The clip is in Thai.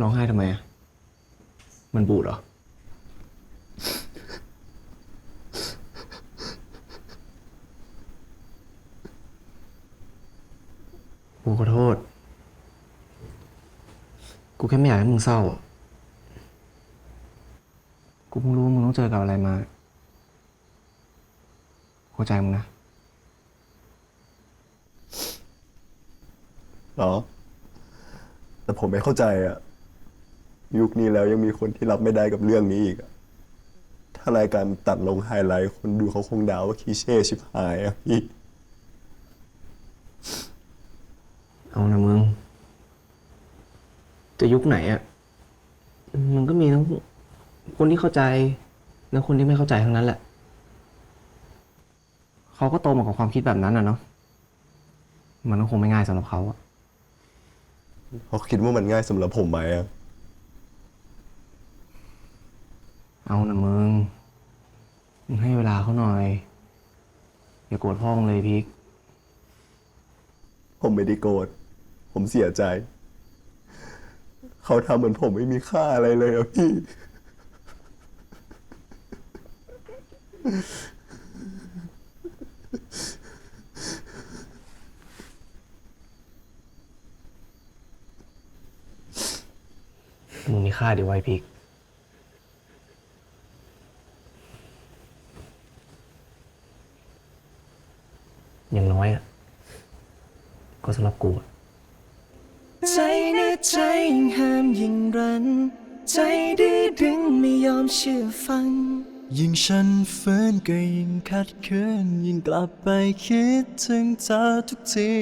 ร้องไห้ทำไมอะ มันบูดเหรอ กูขอโทษ กูแค่ไม่อยากให้มึงเศร้าอะกูเพิ่งรู้ว่ามึงต้องเจอกับอะไรมาเข้าใจมึงนะ เหรอ แต่ผมไม่เข้าใจอะ ยุคนี้แล้วยังมีคนที่รับไม่ได้กับเรื่องนี้อีกอะถ้ารายการตัดลงไฮไลท์คนดูเขาคงด่าว่าคีเช่ชิบหายอะพี่ เอานะมึงจะยุคไหนอะ่ะมันก็มีทั้งคนที่เข้าใจและคนที่ไม่เข้าใจทั้งนั้นแหละ เขาก็โตมากับความคิดแบบนั้นอะเนาะมันก็คงไม่ง่ายสำหรับเขาอะเขาคิดว่ามันง่ายสำหรับผมไหมอะ เอานะมึง มึงให้เวลาเขาหน่อย อย่าโกรธพ่อมึงเลยพิก ผมไม่ได้โกรธ ผมเสียใจ เขาทำเหมือนผมไม่มีค่าอะไรเลยอะพี่ มึงมีค่าดีไว้พิก อย่างน้อยอะ ก็สำหรับกูอะใจนะใจยิ่งห้ามยิ่งรัน ใจดื้อดึงไม่ยอมเชื่อฟัง ยิ่งฉันฝืนก็ยิ่งขัดขืนยิ่งกลับไปคิดถึงเธอทุกที